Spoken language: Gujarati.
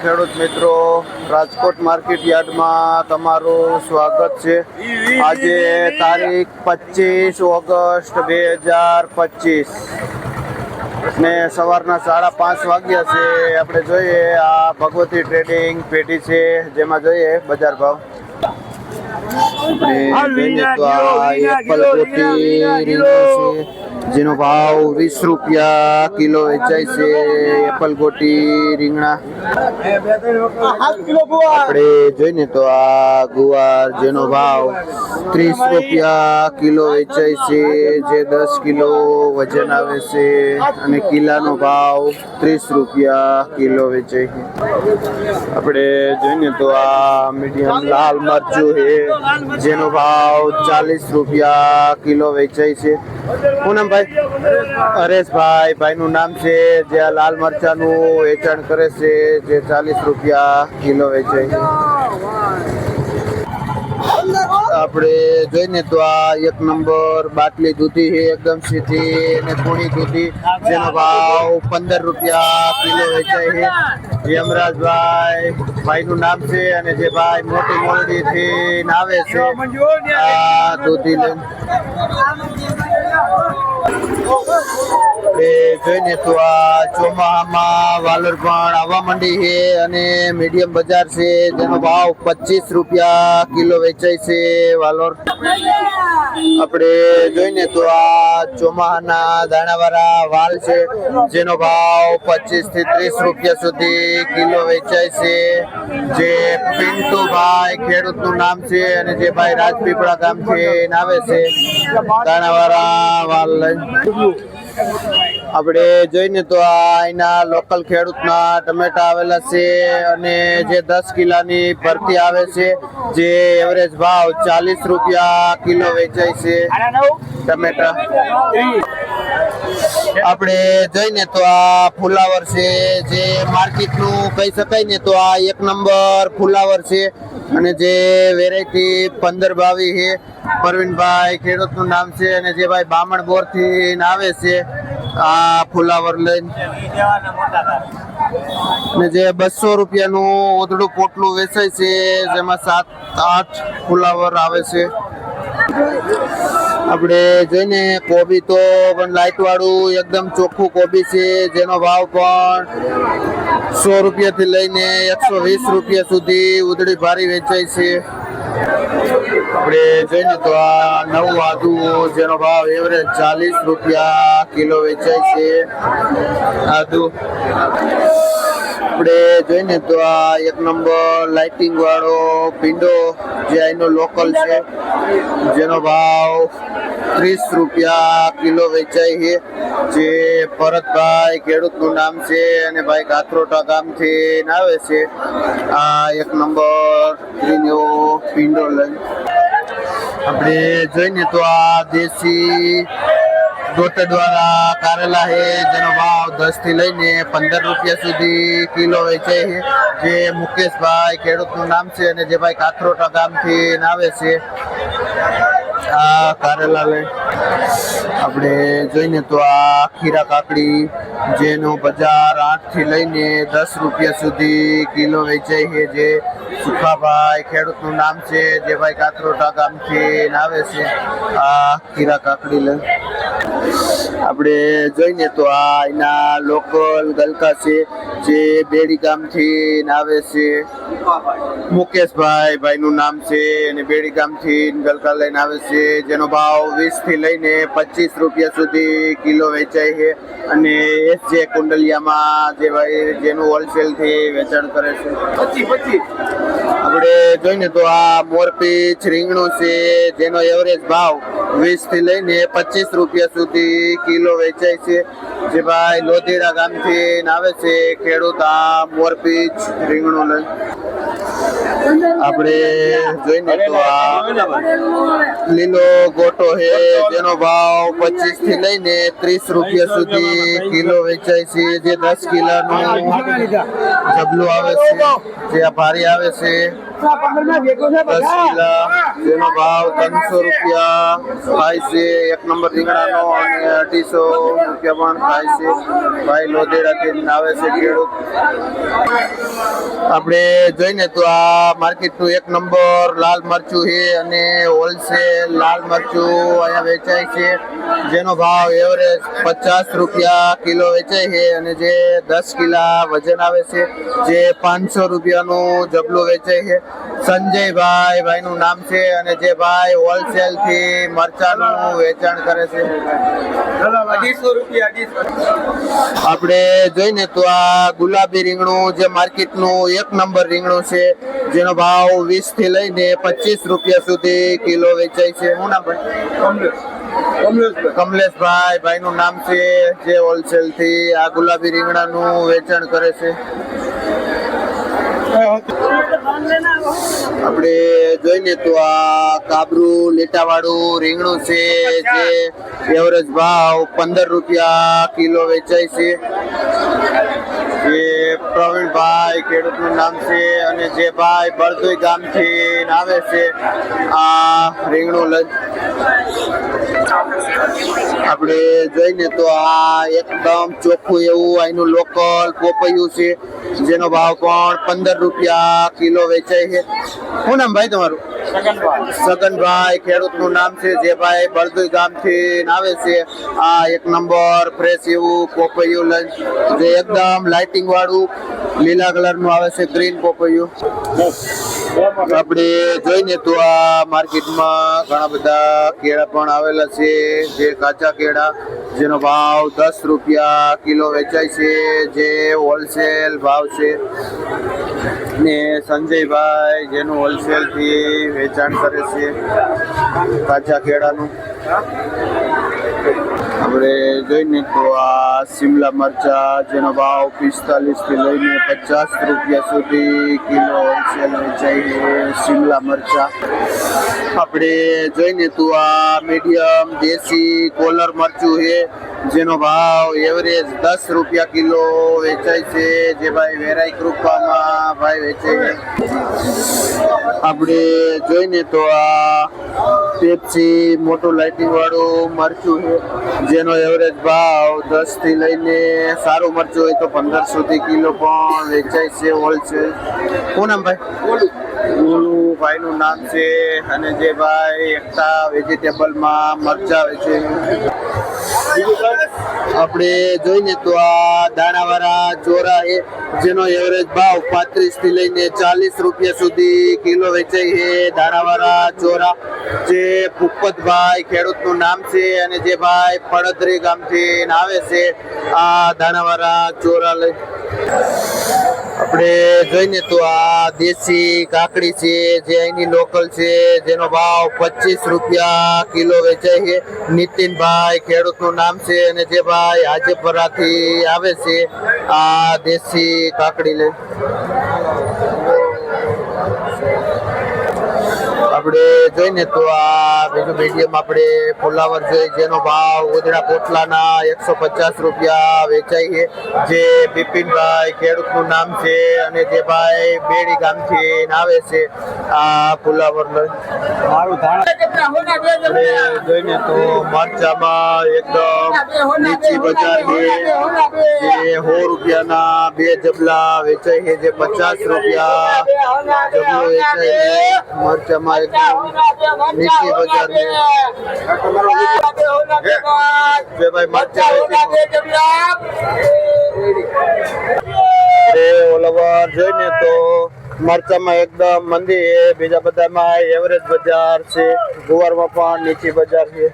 ખેડૂત મિત્રો, રાજકોટ માર્કેટ યાર્ડમાં તમારું સ્વાગત છે. આજે તારીખ પચીસ ઓગસ્ટ બે હજાર પચીસ ને સવારના સાડા પાંચ વાગ્યા છે. આપણે જોઈએ આ ભગવતી ટ્રેડિંગ પેઢી છે. જેમાં જોઈએ બજાર ભાવ આપણે જોઈએ તો આ એપલ કોટી રીંગણ છે જેનો ભાવ વીસ રૂપિયા કિલો વેચાય છે એપલ ગોટી રીંગણા. આપણે જોઈને તો આ ગુવાર જેનો ભાવ ત્રીસ રૂપિયા કિલો વેચાય છે જે દસ કિલો વજન આવે છે અને કિલાનો ભાવ ત્રીસ રૂપિયા કિલો વેચાય છે. આપણે જોઈને તો આ મીડિયમ લાલ મરચું છે. જેનો ભાવ ચાલીસ રૂપિયા કિલો વેચાય છે. શું નામ ભાઈ? હરેશભાઈ ભાઈનું નામ છે, જે આ લાલ મરચાનું વેચાણ કરે છે, જે ચાલીસ રૂપિયા કિલો વેચાય છે. આપણે જોઈને તો આ એક નંબર બાટલી દૂધી છે, એકદમ સીધી અને થોડી દૂધી. જેનો ભાવ પંદર રૂપિયા કિલો વેચાય છે. યમરાજભાઈ ભાઈનું નામ છે અને જે ભાઈ મોટી મોરડી થી આવે છે, આ દૂધી લઈને એ જોઈને તો આ ચોમાહામાં વાલર પણ આવવા માંડી છે અને મીડિયમ બજાર છે, જેનો ભાવ પચીસ રૂપિયા કિલો વેચાય છે વાલોર. આપણે જોઈને તો આ ચોમાહાના દાણાવાળા વાલ છે, જેનો ભાવ પચીસથી ત્રીસ રૂપિયા સુધી કિલો વેચાય છે. જે પિન્ટુભાઈ ખેડૂતનું નામ છે અને જે ભાઈ રાજપીપળા ગામથી આવે છે. દાણાવાળા વાલ લઈને. આપણે જોઈને તો આ અહીંના લોકલ ખેડૂતના ટમેટા આવેલા છે અને જે દસ કિલાની ભરતી આવે છે, જે એવરેજ ભાવ ચાલીસ રૂપિયા કિલો વેચાય છે. ટમેટા. આપણે જોઈને તો આ ફુલાવર છે, જે માર્કેટનું કહી શકાય ને તો આ એક નંબર ફુલાવર છે અને જે વેરાયટી પંદર બાવી છે. પરવીનભાઈ ખેડૂતનું નામ છે અને જે ભાઈ બામણ બોરથી આવે છે આ ફુલાવર લઈને. અને જે બસો રૂપિયાનું ઓદડું પોટલું વેચાય છે, જેમાં સાત, આઠ ફુલાવર આવે છે. આપણે જોઈને કોબી તો પણ લાઇટ વાળું એકદમ ચોખ્ખું કોબી છે, જેનો ભાવ પણ સો રૂપિયાથી લઈને એકસો વીસ રૂપિયા સુધી ઉધડી ભારી વેચાય છે. આપણે જોઈને તો આ નવું આદુ જેનો ભાવ એવરેજ ચાલીસ રૂપિયા કિલો વેચાય છે. આદુ. આપણે જોઈને તો આ એક નંબર લાઇટિંગ વાળો ભીંડો જે અહીંનો લોકલ છે, જેનો ભાવ ત્રીસ રૂપિયા કિલો વેચાય છે. જે ભરતભાઈ ખેડૂતનું નામ છે અને ભાઈ કાથરોટા ગામથી આવે છે. આ એક નંબર એવો લઈને આપણે જોઈને તો આ દેશી ડોટર દ્વારા કારેલા છે જેનો ભાવ દસથી લઈને પંદર રૂપિયા સુધી કિલો વેચાય છે. જે મુકેશભાઈ ખેડૂતનું નામ છે અને જે ભાઈ કાથરોટા ગામથી આવે છે, આ કારેલા લઈ આપણે જોઈને તો આ ખીરા કાકડી, જેનો બજાર આઠથી લઈને દસ રૂપિયા સુધી કિલો વેચાય છે, જે સુખાભાઈ ખેડૂતનું નામ છે, જે ભાઈ કાથરોટા ગામથી આવે છે. આ ખીરા કાકડી લઈ આપણે જોઈને તો આ એના લોકલ ગલકા છે જે બેડી ગામથી આવે છે, મુકેશભાઈ ભાઈનું નામ છે અને બેડી ગામથી ગલકા લઈને આવે છે. જેનો ભાવ વીસથી લઈને પચીસ રૂપિયા સુધી કિલો વેચાય છે અને એ જે કુંડલિયામાં જે ભાઈ જેનું હોલસેલથી વેચાણ કરે છે. પચીસ પચી આપણે જોઈને તો આ મોરપીચ, રીંગણું છે, જેનો એવરેજ ભાવ વીસથી લઈને પચીસ રૂપિયા સુધી કિલો વેચાય છે. જે ભાઈ લોધીરા ગામથી આવે છે ખેડૂત, આ મોરપીચ, રીંગણું લઈ આપણે જોઈને તો આ લીલો ગોટો છે જેનો ભાવ પચીસથી લઈને ત્રીસ રૂપિયા સુધી કિલો વેચાય છે જે દસ કિલોનું જબલું આવે છે જે આ ભારી આવે છે. દસ કિલા જેનો ભાવ ત્રણસો રૂપિયા થાય છે. એક નંબર રીંગણાનો અને અઢીસો રૂપિયા પણ થાય છે. ભાઈ લોધેરાથી આવે છે ખેડૂત. આપણે જોઈને તો આ માર્કેટનું એક નંબર લાલ મરચું છે અને હોલસેલ લાલ મરચું અહીંયા વેચાય છે. જેનો ભાવ એવરેજ પચાસ રૂપિયા કિલો વેચાય છે અને જે દસ કિલા વજન આવે છે, જે પાંચસો રૂપિયાનું જબલું વેચાય છે. સંજયભાઈ ભાઈનું નામ છે અને જે ભાઈ હોલસેલથી મરચાનું વેચાણ કરે છે. અઢીસો રૂપિયા અઢીસો. આપણે જોઈને તો આ ગુલાબી રીંગણું જે માર્કેટનું એક નંબર રીંગણું છે જેનો ભાવ વીસથી લઈને પચીસ રૂપિયા સુધી કિલો વેચાય છે. શું નામ ભાઈ? કમલેશ. કમલેશભાઈ. કમલેશભાઈ ભાઈનું નામ છે જે હોલસેલથી આ ગુલાબી રીંગણાનું વેચાણ કરે છે. આપણે જોઈને તો આ કાબરું, લીટાવાળું, રીંગણું છે, જે એવરેજ ભાવ પંદર રૂપિયા કિલો વેચાય છે. જે પ્રવીણભાઈ ખેડૂતનું નામ છે અને જે ભાઈ બળદોઈ ગામથી આવે છે, આ રીંગણું આપણે જોઈને તો આ એકદમ ચોખ્ખું એવું અહીંનું લોકલ પોપૈયું છે, જેનો ભાવ પણ પંદર રૂપિયા કિલો વેચાય છે. શું નામ ભાઈ તમારું? સગનભાઈ ખેડૂતનું નામ છે, જે ભાઈ બળદુઈ ગામથી આવે છે. આ એક નંબર ફ્રેશ એવું પોપૈયું લંચ જે એકદમ લાઇટિંગ વાળું, લીલા કલરનું આવે છે ગ્રીન પોપૈયું. આપણે જોઈને તો આ માર્કેટમાં ઘણા બધા કેળા પણ આવેલા છે, જે કાચા કેળા, જેનો ભાવ દસ રૂપિયા કિલો વેચાય છે, જે હોલસેલ ભાવ છે. ને સંજયભાઈ, જેનું હોલસેલથી વેચાણ કરે છે, કાચા કેળાનું. આપણે જોઈને તો આ શિમલા મરચા, જેનો ભાવ પિસ્તાલીસથી લઈને પચાસ રૂપિયા સુધી કિલો હોલસેલ વેચાય શિમલા મરચા. આપણે જોઈને તો આ મીડિયમ દેશી કોલર મરચું છે. જેનો ભાવ એવરેજ દસ રૂપિયા કિલો વેચાય છે, જે ભાઈ વેરાઈ કૃપામાં ભાઈ વેચે આપણે જોઈને તો આ પેપ્સી મોટું લાઇટિંગ વાળું મરચું જેનો એવરેજ ભાવ દસથી લઈને સારું મરચું હોય તો પંદર સુધી કિલો પણ વેચાય છે હોલસેલ શું નામ ભાઈ ભાઈનું નામ છે અને જે ભાઈ એકતા વેજીટેબલમાં મરચા વેચે આપણે જોઈને તો આ દાણાવાળા ચોરા એ, જેનો એવરેજ ભાવ પાંત્રીસથી લઈને ચાલીસ રૂપિયા સુધી કિલો વેચાય છે. દાણાવાળા ચોરા જે ભૂપતભાઈ ખેડૂતનું નામ છે અને જે ભાઈ પડદરી ગામથી આવે છે, આ દાણાવાળા ચોરા લઈ. આપણે જોઈને તો આ દેશી કાકડી છે, જે અહીંની લોકલ છે, જેનો ભાવ પચીસ રૂપિયા કિલો વેચાય છે. નીતિનભાઈ ખેડૂતનું નામ છે અને જે ભાઈ હાજેપરાથી આવે છે, આ દેશી કાકડી લઈ આપણે જોઈને તો આ બીજું મીડિયમ આપણે ફુલાવર છે જેનો ભાવ ઉદડા પોટલાના એકસો પચાસ રૂપિયા વેચાય છે જે બિપિનભાઈ ખેડૂતનું નામ છે અને જે ભાઈ બેડી ગામથી આવે છે આ ફુલાવર મારું ધાણા જોઈને તો મરચામાં એકદમ નીચી બજાર છે જે સો રૂપિયાના બે જબલા વેચાય છે જે પચાસ રૂપિયા જબલો વેચાય મરચામાં જોઈને તો મરચામાં એકદમ મંદી બીજા બધામાં એવરેજ બજાર છે ગુવારમાં પણ નીચી બજાર છે.